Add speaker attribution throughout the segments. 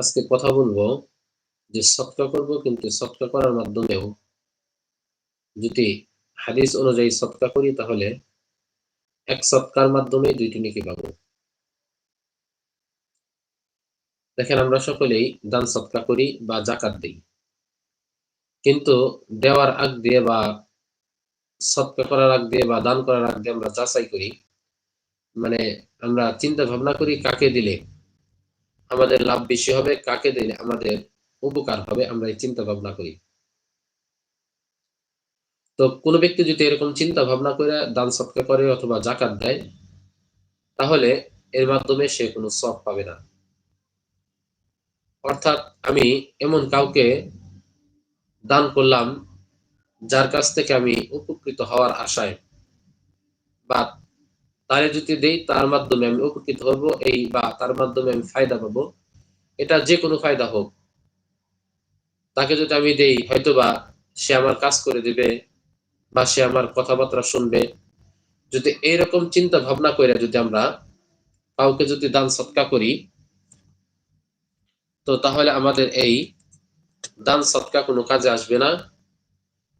Speaker 1: আজকে কথা বলব যে সৎকা করব কিন্তু সৎকা করার মাধ্যমেও যদি হাদিস অনুযায়ী সৎকা করি তাহলে এক সৎকার মাধ্যমে দুইটি নেকি পাবো। দেখেন, আমরা সকলেই দান সৎকা করি বা জাকাত দিই। কিন্তু দেওয়ার আগ দিয়ে বা সৎকা করার আগ দিয়ে বা দান করার আগ দিয়ে আমরা যাচাই করি। মানে আমরা চিন্তা ভাবনা করি কাকে দিলে। আমাদের লাভ বেশি হবে, কাকে দিলে আমাদের উপকার হবে, আমরা এই চিন্তা ভাবনা করি। তো কোনো ব্যক্তি যদি এরকম চিন্তা ভাবনা করে দান সৎকা করে অথবা জাকাত দেয়, তাহলে এর মাধ্যমে সে কোনো সব পাবে না। অর্থাৎ আমি এমন কাউকে দান করলাম, যার কাছ থেকে আমি উপকৃত হওয়ার আশায় বা তারে যদি দেই, তার মাধ্যমে আমি উপকৃত হব, এই বা তার মাধ্যমে আমি ফায়দা পাবো। এটা যে কোনো ফায়দা হোক। তাকে যদি আমি দেই হয়তো বা সে আমার কাজ করে দিবে বা সে আমার কথাবার্তা শুনবে। যদি এইরকম চিন্তা ভাবনা করে যদি আমরা কাউকে যদি দান সৎকা করি, তো তাহলে আমাদের এই দান সৎকা কোনো কাজে আসবে না।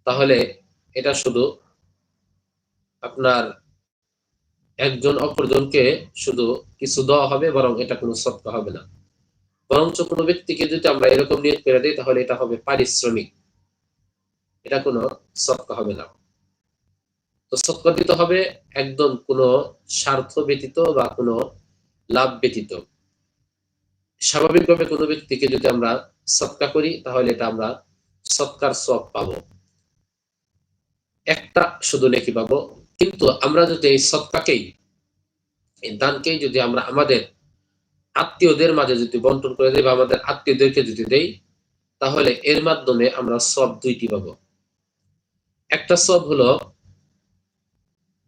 Speaker 1: তাহলে এটা শুধু আপনার একজন অপরজনকে শুধু কিছু দেওয়া হবে, বরং এটা কোনো সৎকা হবে না। বরঞ্চ কোনো ব্যক্তিকে যদি আমরা এরকম নিয়োগ করে দিই, তাহলে এটা হবে পারিশ্রমিক। এটা কোনো সৎকা হবে না। তো সৎকা দিতে হবে একদম কোনো স্বার্থ ব্যতীত বা কোনো লাভ ব্যতীত। স্বাভাবিকভাবে কোনো ব্যক্তিকে যদি আমরা সৎকা করি, তাহলে এটা আমরা সৎকার সব পাবো। একটা শুধু নেকি পাবো কিন্তু আমরা যদি এই সৎকাকেই এই দানকেই যদি আমরা আমাদের আত্মীয়দের মাঝে যদি বন্টন করে দিই বা আমাদের আত্মীয়দেরকে যদি দেই, তাহলে এর মাধ্যমে আমরা সব দুইটি পাব। একটা সব হলো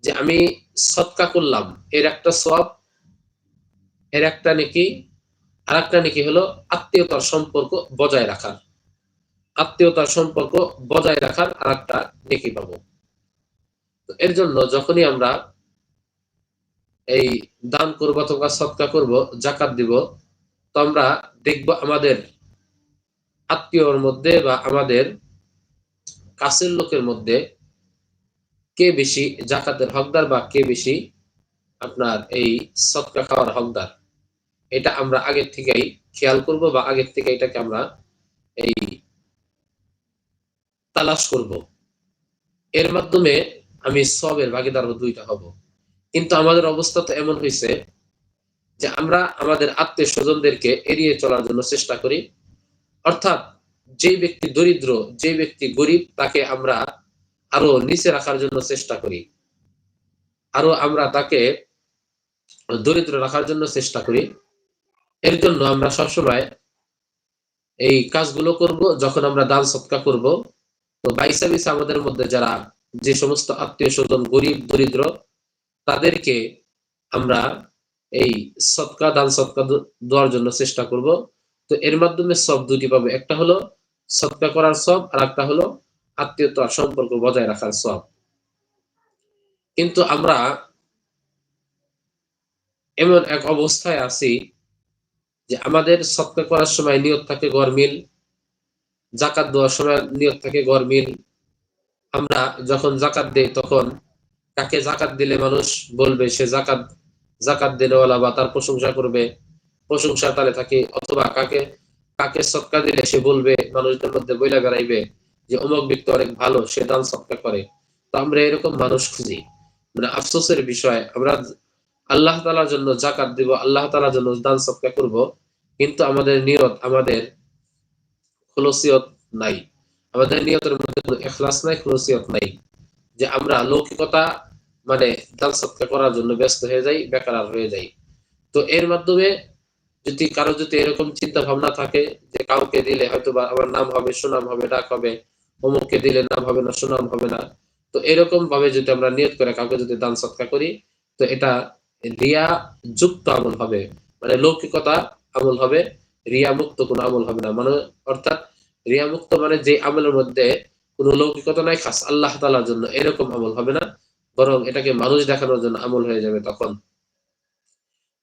Speaker 1: যে আমি সৎকা করলাম, এর একটা সব, এর একটা নাকি, আর একটা নাকি হলো আত্মীয়তার সম্পর্ক বজায় রাখার। আত্মীয়তার সম্পর্ক বজায় রাখার আর একটা নেকি পাবো। এর জন্য যখনই আমরা এই দান করব অথবা সৎকা করব, জাকাত দিব, তো আমরা দেখব আমাদের আত্মীয়র মধ্যে বা আমাদের কাছের লোকের মধ্যে কে বেশি জাকাতের হকদার বা কে বেশি আপনার এই সৎকা খাওয়ার হকদার। এটা আমরা আগের থেকেই খেয়াল করব বা আগের থেকে এটাকে আমরা এই তালাশ করব। এর মাধ্যমে আমি সবের ভাগিদার দুইটা হব। কিন্তু আমাদের অবস্থা তো এমন হয়েছে যে আমরা আমাদের আত্মীয় স্বজনদেরকে এড়িয়ে চলার জন্য চেষ্টা করি। অর্থাৎ যে ব্যক্তি দরিদ্র যে ব্যক্তি গরিব, তাকে আমরা আরও নিচে রাখার জন্য চেষ্টা করি। আরও আমরা তাকে দরিদ্র রাখার জন্য চেষ্টা করি। এর জন্য আমরা সবসময় এই কাজগুলো করব। যখন আমরা দান সৎকা করব, তো বাইসা আমাদের মধ্যে যারা যে সমস্ত আত্মীয় স্বজন, গরিব, দরিদ্র, তাদেরকে আমরা এই সৎকা, দান সৎকা দেওয়ার জন্য চেষ্টা করব। তো এর মাধ্যমে সব দুটি পাবে। একটা হলো সৎকা করার সব, আর একটা হলো আত্মীয়তার সম্পর্ক বজায় রাখার সব। কিন্তু আমরা এমন এক অবস্থায় আছি যে আমাদের সৎকা করার সময় নিয়ত থাকে গরমিল, জাকাত দেওয়ার সময় নিয়ত থাকে গরমিল আমরা যখন জাকাত দেই, তখন কাকে জাকাত দিলে মানুষ বলবে, সে জাকাত জাকাত দিলেওয়ালা বা তার প্রশংসা করবে, প্রশংসা তালে থাকে। অথবা কাকে কাকে সৎকা দিলে সে বলবে, মানুষদের মধ্যে বইলা বেড়াইবে যে অমুক ব্যক্তি অনেক ভালো, সে দান সৎকা করে। তো আমরা এরকম মানুষ খুঁজি। মানে আফসোসের বিষয়, আমরা আল্লাহ তালার জন্য জাকাত দিব, আল্লাহ তালার জন্য দান সৎকা করব, কিন্তু আমাদের নিয়ত, আমাদের খলসিয়ত নাই। আমাদের নিয়তের মধ্যে কোনো এখলাস নাই খলসিয়ত নাই। যে আমরা লৌকিকতা মানে দান সৎকার করার জন্য ব্যস্ত হয়ে যাই, বেকার হয়ে যাই। তো এর মাধ্যমে যদি কারও যদি এরকম চিন্তা ভাবনা থাকে, যে কাউকে দিলে হয়তো বা আমার নাম হবে, সুনাম হবে, ডাক হবে, অমুককে দিলে নাম হবে না, সুনাম হবে না, তো এরকম ভাবে যদি আমরা নিয়ত করে কাউকে যদি দান সৎকার করি, তো এটা রিয়া যুক্ত আমল হবে। মানে লৌকিকতা আমল হবে, রিয়া মুক্ত কোনো আমল হবে না। মানে অর্থাৎ রিয়া মুক্ত মানে যে আমলের মধ্যে কোনো লৌকিকতা নাই, খাস আল্লাহ তালার জন্য এরকম আমল হবে না। বরং এটাকে মানুষ দেখানোর জন্য আমল হয়ে যাবে তখন।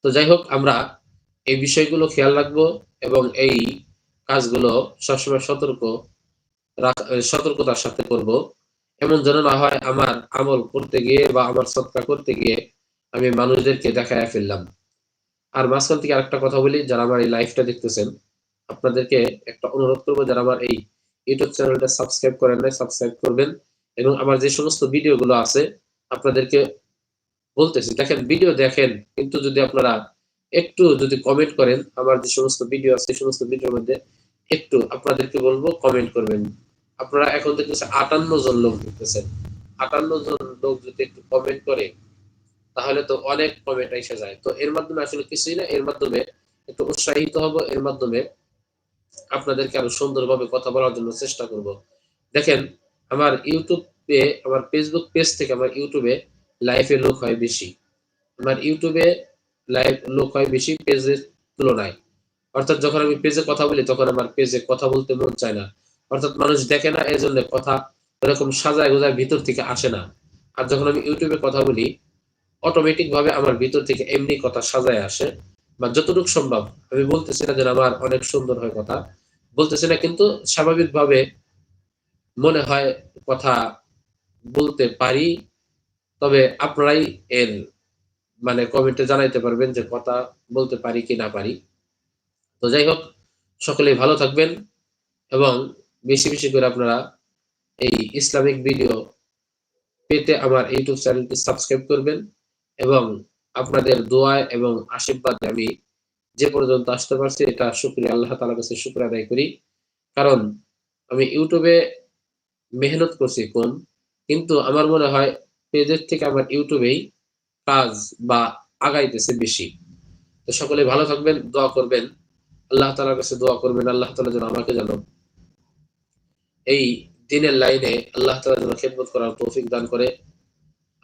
Speaker 1: তো যাই হোক, আমরা এই বিষয়গুলো খেয়াল রাখব এবং এই কাজগুলো সবসময় সতর্ক সতর্কতার সাথে করব। এমন যেন না হয় আমার আমল করতে গিয়ে বা আমার সৎকার করতে গিয়ে আমি মানুষদেরকে দেখায় ফেললাম। আর মাঝখান থেকে আরেকটা কথা বলি, যারা আমার এই লাইফটা দেখতেছেন আপনাদেরকে একটা অনুরোধ করব যারা আমার এই ইউটিউব চ্যানেলটা সাবস্ক্রাইব করেন নাই সাবস্ক্রাইব করবেন। এবং আমার যে সমস্ত ভিডিওগুলো আছে, আপনাদেরকে বলতেছি, দেখেন ভিডিও দেখেন, কিন্তু যদি আপনারা একটু যদি কমেন্ট করেন, আমার যে সমস্ত ভিডিও আছে, সমস্ত ভিডিওর মধ্যে একটু আপনাদেরকে বলব কমেন্ট করবেন। আপনারা এখন দেখতেছেন আটান্ন জন লোক দেখতেছেন। আটান্ন জন লোক যদি একটু কমেন্ট করে, তাহলে তো অনেক কমেন্ট এসে যায়। তো এর মাধ্যমে আসলে কিছুই না, এর মাধ্যমে একটু উৎসাহিত হব, এর মাধ্যমে আপনাদেরকে আরও সুন্দরভাবে কথা বলার জন্য চেষ্টা করব। দেখেন, আমার ইউটিউবে আমার ফেসবুক পেজ থেকে আমার ইউটিউবে লাইভে লোক হয় বেশি। আমার ইউটিউবে লাইভ লোক হয় বেশি পেজের তুলনায়। অর্থাৎ যখন আমি পেজে কথা বলি, তখন আমার পেজে কথা বলতে মন চায় না। অর্থাৎ মানুষ দেখে না এই জন্য কথা এরকম সাজায় গোজায় ভিতর থেকে আসে না। আর যখন আমি ইউটিউবে কথা বলি অটোমেটিক ভাবে আমার ভিতর থেকে এমনি কথা সাজায় আসে। বা যতটুকু সম্ভব, আমি বলতেছি না যে আমার অনেক সুন্দর হয় কথা, বলতেছি না কিন্তু স্বাভাবিকভাবে মনে হয় কথা বলতে পারি, তবে আপনারাই এর মানে কমেন্টে জানাইতে পারবেন যে কথা বলতে পারি কি না পারি। তো যাই হোক, সকলেই ভালো থাকবেন এবং বেশি বেশি করে আপনারা এই ইসলামিক ভিডিও পেতে আমার ইউটিউব চ্যানেলটি সাবস্ক্রাইব করবেন এবং আপনাদের দোয়ায় এবং আশীর্বাদে আমি যে পর্যন্ত আসতে পারছি, এটা শুক্রিয়া, আল্লাহ তালার কাছে শুক্র আদায় করি। কারণ আমি ইউটিউবে মেহনত করছি কোন কিন্তু আমার মনে হয় পেজের থেকে আমার ইউটিউবেই কাজ বা আগাইতেছে বেশি। তো সকলে ভালো থাকবেন, দোয়া করবেন, আল্লাহ তালার কাছে দোয়া করবেন, আল্লাহ তালা যেন আমাকে যেন এই দিনের লাইনে আল্লাহ তালা যেন খেদমত করার তৌফিক দান করে।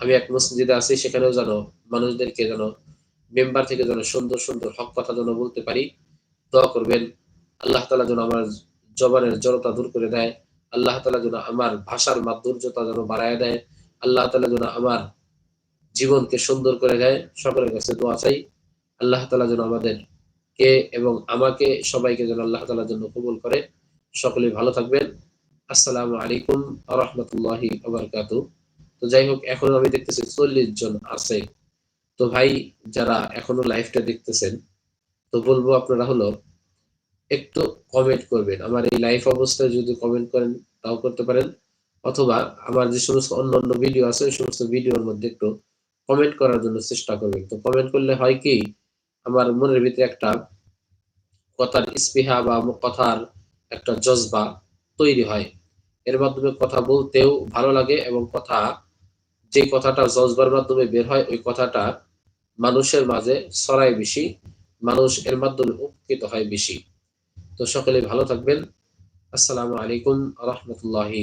Speaker 1: আমি এক মসজিদে আছি, সেখানেও যেন মানুষদেরকে যেন মেম্বার থেকে যেন সুন্দর সুন্দর হক কথা যেন বলতে পারি, দোয়া করবেন। আল্লাহ তালা যেন আমার জবানের জড়তা দূর করে দেয়, আল্লাহ তালা যেন আমার ভাষার মাধুর্যতা যেন বাড়ায় দেয়, আল্লাহ তালা যেন আমার জীবনকে সুন্দর করে দেয়। সকলের কাছে দোয়া চাই, আল্লাহ তালা যেন আমাদের কে এবং আমাকে সবাইকে যেন আল্লাহ তালার জন্য কবুল করে। সকলে ভালো থাকবেন। আসসালামু আলাইকুম রহমতুল্লাহি তো যাই হোক, এখন আমি দেখতেছি চল্লিশ জন আছে। তো ভাই, যারা এখনও লাইভটা দেখতেছেন, তো বলব আপনারা হলো, একটু কমেন্ট করবেন। আমার এই লাইভ অবস্থায় যদি কমেন্ট করেন, তাও করতে পারেন। অথবা আমার যে সমস্ত অন্য অন্য ভিডিও আছে, ওই সমস্ত ভিডিওর মধ্যে একটু কমেন্ট করার জন্য চেষ্টা করবেন। তো কমেন্ট করলে হয় কি, আমার মনের ভিতরে একটা কথার স্পৃহা বা কথার একটা জজবা তৈরি হয়। এর মাধ্যমে কথা বলতেও ভালো লাগে এবং কথা যে কথাটা জজবার মাধ্যমে বের হয়, ওই কথাটা মানুষের মাঝে ছড়ায় বেশি, মানুষ এর মাধ্যমে উপকৃত হয় বেশি। তো সকলে ভালো থাকবেন। আসসালামু আলাইকুম রহমতুল্লাহি